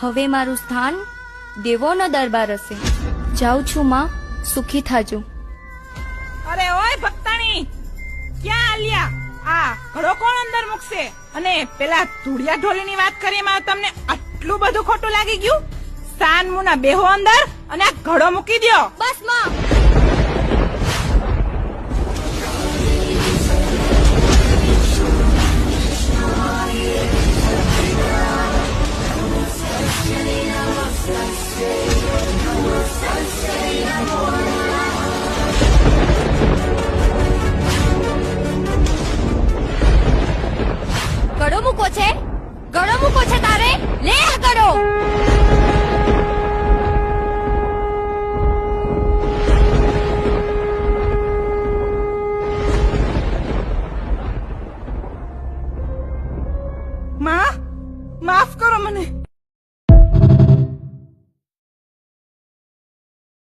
હવે મારું સ્થાન દેવોનો દરબાર હશે. જાઉં છું માં સુખી થાજો. અરે ઓય ભક્તાણી ક્યાં આલિયા? આ ઘડો કોણ અંદર મૂકશે? અને પેલા ધૂળિયા ઢોલીની વાત કરી માં તમને આટલું બધું ખોટું લાગી ગયું? સાન મુના બેહો અંદર અને આ ઘડો મૂકી દ્યો. બસમાં. ગળો મૂકો છે? ગળો મૂકો છે તારે? લે આ ગળો! માફ કરો મને.